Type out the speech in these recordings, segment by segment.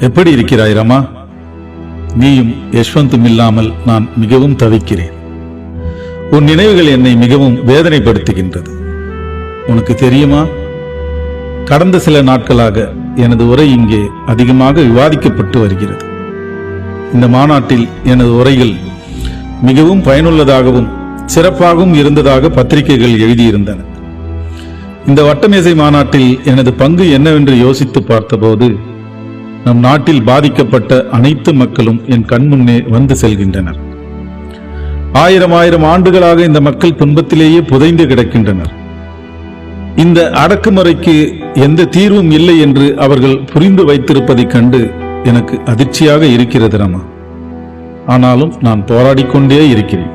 எப்படி இருக்கிறாய் ரமா? நீயும் யஷ்வந்தும் இல்லாமல் நான் மிகவும் தவிக்கிறேன். உன் நினைவுகள் என்னை மிகவும் வேதனைப்படுத்துகின்றது. உனக்கு தெரியுமா? கடந்த சில நாட்களாக எனது உரை இங்கே அதிகமாக விவாதிக்கப்பட்டு வருகிறது. இந்த மாநாட்டில் எனது உரைகள் மிகவும் பயனுள்ளதாகவும் சிறப்பாகவும் இருந்ததாக பத்திரிகைகள் எழுதியிருந்தன. இந்த வட்டமேசை மாநாட்டில் எனது பங்கு என்னவென்று யோசித்து பார்த்தபோது நம் நாட்டில் பாதிக்கப்பட்ட அனைத்து மக்களும் என் கண்முன்னே வந்து செல்கின்றனர். ஆயிரம் ஆயிரம் ஆண்டுகளாக இந்த மக்கள் துன்பத்திலேயே புதைந்து கிடக்கின்றனர். இந்த அடக்குமுறைக்கு எந்த தீர்வும் இல்லை என்று அவர்கள் புரிந்து வைத்திருப்பதைக் கண்டு எனக்கு அதிர்ச்சியாக இருக்கிறது ரமா. ஆனாலும் நான் போராடிக்கொண்டே இருக்கிறேன்.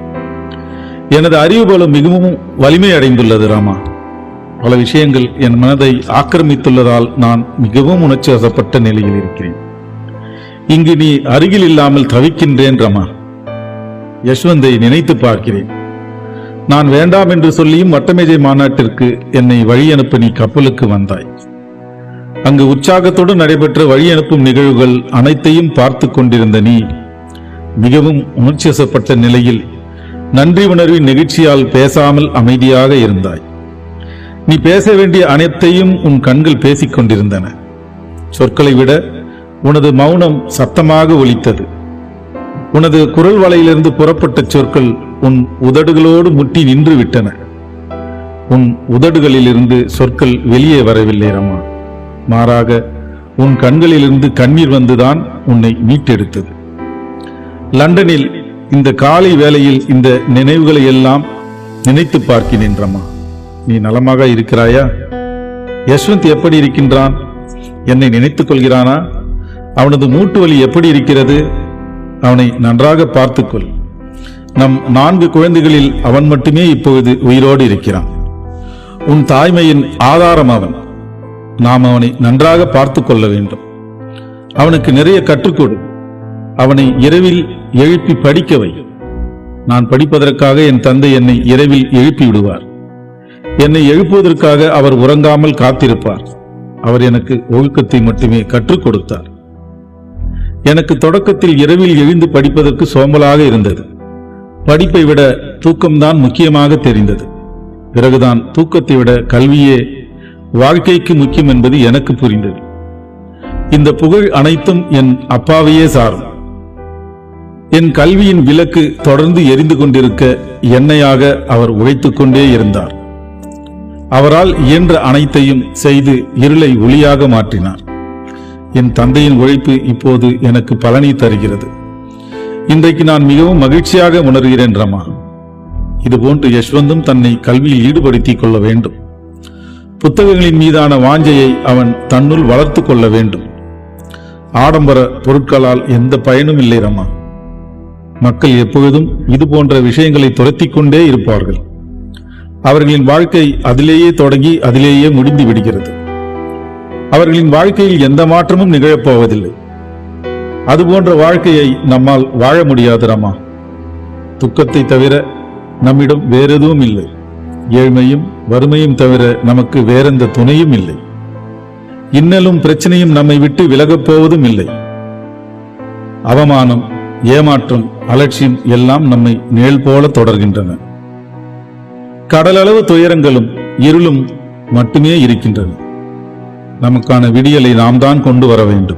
எனது அறிவு பலம் மிகவும் வலிமை அடைந்துள்ளது ராமா. பல விஷயங்கள் என் மனதை ஆக்கிரமித்துள்ளதால் நான் மிகவும் உணர்ச்சி வசப்பட்ட நிலையில் இருக்கிறேன். இங்கு நீ அருகில் இல்லாமல் தவிக்கின்றேன் ரமா. யஷ்வந்தை நினைத்து பார்க்கிறேன். நான் வேண்டாம் என்று சொல்லியும் வட்டமேஜை மாநாட்டிற்கு என்னை வழி அனுப்ப நீ கப்பலுக்கு வந்தாய். அங்கு உற்சாகத்தோடு நடைபெற்ற வழி அனுப்பும் நிகழ்வுகள் அனைத்தையும் பார்த்து கொண்டிருந்த நீ மிகவும் உணர்ச்சிவசப்பட்ட நிலையில் நன்றி உணர்வின் நெகிழ்ச்சியால் பேசாமல் அமைதியாக இருந்தாய். நீ பேச வேண்டிய அனைத்தையும் உன் கண்கள் பேசிக் கொண்டிருந்தன. சொற்களை விட உனது மௌனம் சத்தமாக ஒலித்தது. உனது குரல் வலையிலிருந்து புறப்பட்ட சொற்கள் உன் உதடுகளோடு முட்டி நின்று விட்டன. உன் உதடுகளிலிருந்து சொற்கள் வெளியே வரவில்லை ரமா. மாறாக உன் கண்களிலிருந்து கண்ணீர் வந்துதான் உன்னை மீட்டெடுத்தது. லண்டனில் இந்த காலை வேளையில் இந்த நினைவுகளை எல்லாம் நினைத்து பார்க்கிறேன் ரமா. நீ நலமாக இருக்கிறாயா? யஷ்வந்த் எப்படி இருக்கின்றான்? என்னை நினைத்துக் கொள்கிறானா? அவனது மூட்டு வலி எப்படி இருக்கிறது? அவனை நன்றாக பார்த்துக்கொள். நம் நான்கு குழந்தைகளில் அவன் மட்டுமே இப்பொழுது உயிரோடு இருக்கிறான். உன் தாய்மையின் ஆதாரம் அவன். நாம் அவனை நன்றாக பார்த்து கொள்ள வேண்டும். அவனுக்கு நிறைய கற்றுக்கொடு. அவனை இரவில் எழுப்பி படிக்க வை. நான் படிப்பதற்காக என் தந்தை என்னை இரவில் எழுப்பி விடுவார். என்னை எழுப்புவதற்காக அவர் உறங்காமல் காத்திருப்பார். அவர் எனக்கு ஒழுக்கத்தை மட்டுமே கற்றுக் கொடுத்தார். எனக்கு தொடக்கத்தில் இரவில் எழுந்து படிப்பதற்கு சோம்பலாக இருந்தது. படிப்பை விட தூக்கம்தான் முக்கியமாக தெரிந்தது. பிறகுதான் தூக்கத்தை விட கல்வியே வாழ்க்கைக்கு முக்கியம் என்பது எனக்கு புரிந்தது. இந்த புகழ் அனைத்தும் என் அப்பாவையே சாரும். என் கல்வியின் விளக்கு தொடர்ந்து எரிந்து கொண்டிருக்க எண்ணெயாக அவர் உழைத்துக் கொண்டே இருந்தார். அவரால் இயன்ற அனைத்தையும் செய்து இருளை ஒளியாக மாற்றினார். என் தந்தையின் உழைப்பு இப்போது எனக்கு பலனை தருகிறது. இன்றைக்கு நான் மிகவும் மகிழ்ச்சியாக உணர்கிறேன் ரமா. இதுபோன்று யஷ்வந்தும் தன்னை கல்வியில் ஈடுபடுத்திக் கொள்ள வேண்டும். புத்தகங்களின் மீதான வாஞ்சையை அவன் தன்னுள் வளர்த்து கொள்ள வேண்டும். ஆடம்பர பொருட்களால் எந்த பயனும் இல்லை ரமா. மக்கள் எப்பொழுதும் இது போன்ற விஷயங்களை துரத்தி கொண்டே இருப்பார்கள். அவர்களின் வாழ்க்கை அதிலேயே தொடங்கி அதிலேயே முடிந்து விடுகிறது. அவர்களின் வாழ்க்கையில் எந்த மாற்றமும் நிகழப்போவதில்லை. அதுபோன்ற வாழ்க்கையை நம்மால் வாழ முடியாது துக்கத்தை தவிர நம்மிடம் வேறெதுவும் இல்லை. ஏழ்மையும் வறுமையும் தவிர நமக்கு வேறெந்த துணையும் இல்லை. இன்னலும் பிரச்சனையும் நம்மை விட்டு விலகப் போவதும் இல்லை. அவமானம் ஏமாற்றம் அலட்சியம் எல்லாம் நம்மை நிழல் போல தொடர்கின்றன. கடலளவு துயரங்களும் இருளும் மட்டுமே இருக்கின்றன. நமக்கான விடியலை நாம் தான் கொண்டு வர வேண்டும்.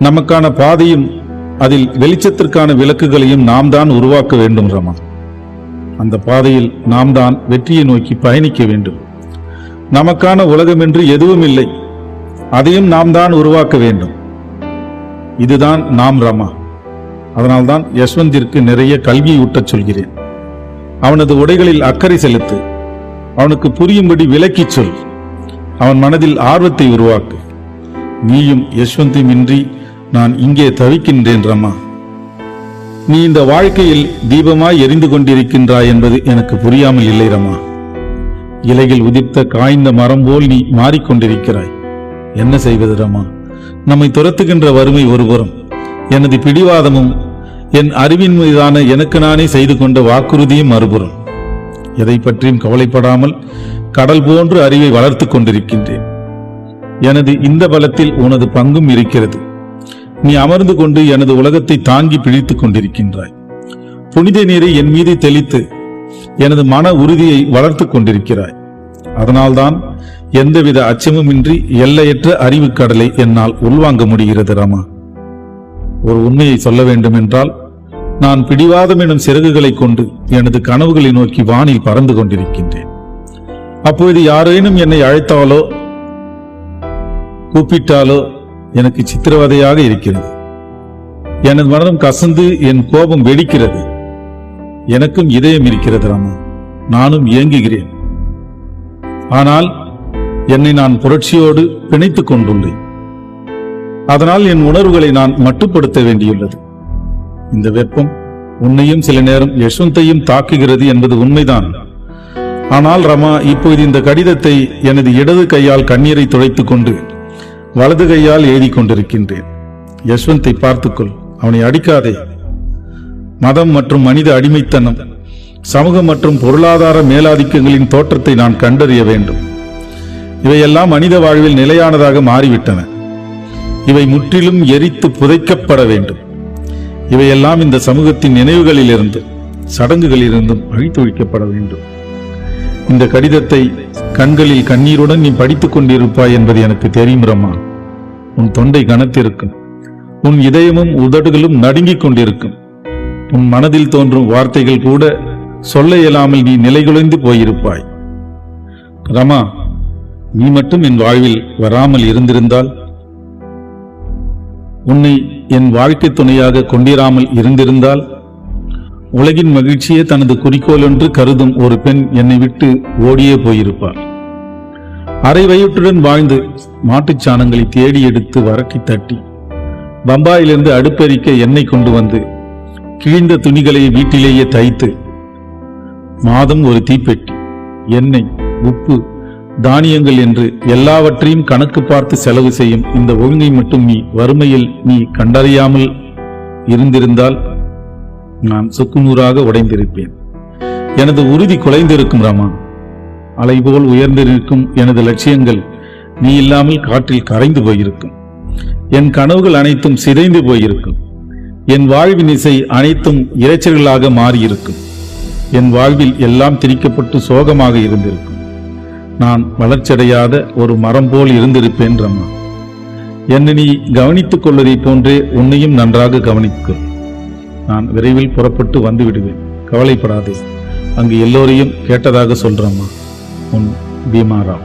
நமக்கான பாதையும் அதில் வெளிச்சத்திற்கான விளக்குகளையும் நாம் தான் உருவாக்க வேண்டும் ரமா. அந்த பாதையில் நாம் தான் வெற்றியை நோக்கி பயணிக்க வேண்டும். நமக்கான உலகம் என்று எதுவும் இல்லை. அதையும் நாம் தான் உருவாக்க வேண்டும். இதுதான் நாம் ரமா. அதனால்தான் யஷ்வந்திற்கு நிறைய கல்வியை ஊட்டச் சொல்கிறேன். அவனது உடைகளில் அக்கறை செலுத்து. அவனுக்கு புரியும்படி விலக்கிச் சொல். அவன் மனதில் ஆர்வத்தை உருவாக்கு. நீயும் யஷ்வந்தையும் இன்றி நான் இங்கே தவிக்கின்றேன் ரமா. நீ இந்த வாழ்க்கையில் தீபமாய் எரிந்து கொண்டிருக்கின்றாய் என்பது எனக்கு புரியாமல் இல்லை ரமா. இலையில் உதிர்த்த காய்ந்த மரம் போல் நீ மாறிக்கொண்டிருக்கிறாய். என்ன செய்வது ரமா? நம்மை துரத்துகின்ற வறுமை ஒருபுறம். எனது பிடிவாதமும் என் அறிவின் மீதான எனக்கு நானே செய்து கொண்ட வாக்குறுதியும் மறுபுறம். எதை பற்றியும் கவலைப்படாமல் கடல் போன்று அறிவை வளர்த்து கொண்டிருக்கின்றேன். எனது இந்த பலத்தில் உனது பங்கும் இருக்கிறது. நீ அமர்ந்து கொண்டு எனது உலகத்தை தாங்கி பிழித்துக் கொண்டிருக்கின்றாய். புனித நீரை என் மீது தெளித்து எனது மன உறுதியை வளர்த்துக் கொண்டிருக்கிறாய். அதனால்தான் எந்தவித அச்சமுமின்றி எல்லையற்ற அறிவுக் கடலை என்னால் உள்வாங்க முடிகிறது ராமா. ஒரு உண்மையை சொல்ல வேண்டும் என்றால் நான் பிடிவாதம் எனும் சிறகுகளை கொண்டு எனது கனவுகளை நோக்கி வானில் பறந்து கொண்டிருக்கின்றேன். அப்பொழுது யாரேனும் என்னை அழைத்தாலோ கூப்பிட்டாலோ எனக்கு சித்திரவதையாக இருக்கிறது. எனது மனதும் கசந்து என் கோபம் வெடிக்கிறது. எனக்கும் இதயம் இருக்கிறது ராமா. நானும் இயங்குகிறேன். ஆனால் என்னை நான் புரட்சியோடு பிணைத்துக் கொண்டுள்ளேன். அதனால் என் உணர்வுகளை நான் மட்டுப்படுத்த வேண்டியுள்ளது. இந்த வெப்பம் உன்னையும் சில நேரம் யஷ்வந்தையும் தாக்குகிறது என்பது உண்மைதான். ஆனால் ரமா இப்போது இந்த கடிதத்தை எனது இடது கையால் கண்ணீரை துடைத்துக் கொண்டு வலது கையால் எழுதி கொண்டிருக்கின்றேன். யஷ்வந்தை பார்த்துக்கொள் அவனை அடிக்காதே. மதம் மற்றும் மனித அடிமைத்தனம் சமூக மற்றும் பொருளாதார மேலாதிக்கங்களின் தோற்றத்தை நான் கண்டறிய வேண்டும். இவையெல்லாம் மனித வாழ்வில் நிலையானதாக மாறிவிட்டன. இவை முற்றிலும் எரித்து புதைக்கப்பட வேண்டும். இவையெல்லாம் இந்த சமூகத்தின் நினைவுகளிலிருந்து சடங்குகளிலிருந்தும் அழித்தொழிக்கப்பட வேண்டும். இந்த கடிதத்தை கண்களில் கண்ணீருடன் நீ படித்துக் கொண்டிருப்பாய் என்பது எனக்கு தெரியும் ரமா உன் தொண்டை கனத்திருக்கும். உன் இதயமும் உதடுகளும் நடுங்கிக் கொண்டிருக்கும். உன் மனதில் தோன்றும் வார்த்தைகள் கூட சொல்ல இயலாமல் நீ நிலைகுலைந்து போயிருப்பாய். ரமா நீ மட்டும் என் வாழ்வில் வராமல் இருந்திருந்தால் உன்னை என் வாழ்க்கை துணையாக கொண்டிராமல் இருந்திருந்தால் உலகின் மகிழ்ச்சியே தனது குறிக்கோள் என்று கருதும் ஒரு பெண் என்னை விட்டு ஓடியே போயிருப்பாள். அரை வயிற்றுடன் வாழ்ந்து மாட்டுச் சாணங்களை தேடி எடுத்து வரக்கி தட்டி பம்பாயிலிருந்து அடுப்பெரிக்க எண்ணெய் கொண்டு வந்து கிழிந்த துணிகளை வீட்டிலேயே தைத்து மாதம் ஒரு தீப்பெட்டி எண்ணெய் உப்பு தானியங்கள் என்று எல்லாவற்றையும் கணக்கு பார்த்து செலவு செய்யும் இந்த ஒழுங்கை மட்டும் நீ வறுமையில் நீ கண்டறியாமல் இருந்திருந்தால் நான் சுக்குநூறாக உடைந்திருப்பேன். எனது உறுதி குலைந்திருக்கும் ராமா அலைபோல் உயர்ந்திருக்கும் எனது லட்சியங்கள் நீ இல்லாமல் காற்றில் கரைந்து போயிருக்கும். என் கனவுகள் அனைத்தும் சிதைந்து போயிருக்கும். என் வாழ்வின் இசை அனைத்தும் இரைச்சல்களாக மாறியிருக்கும். என் வாழ்வில் எல்லாம் திரிக்கப்பட்டு சோகமாக இருந்திருக்கும். நான் வளர்ச்சியடையாத ஒரு மரம் போல் இருந்திருப்பேன் ரமா என்னை நீ கவனித்துக் கொள்வதைப் போன்றே உன்னையும் நன்றாக கவனித்துக்கொள் நான் விரைவில் புறப்பட்டு வந்து விடுவேன் கவலைப்படாதே. அங்கு எல்லோரையும் கேட்டதாக சொல்றம்மா உன் பீமாராவ்.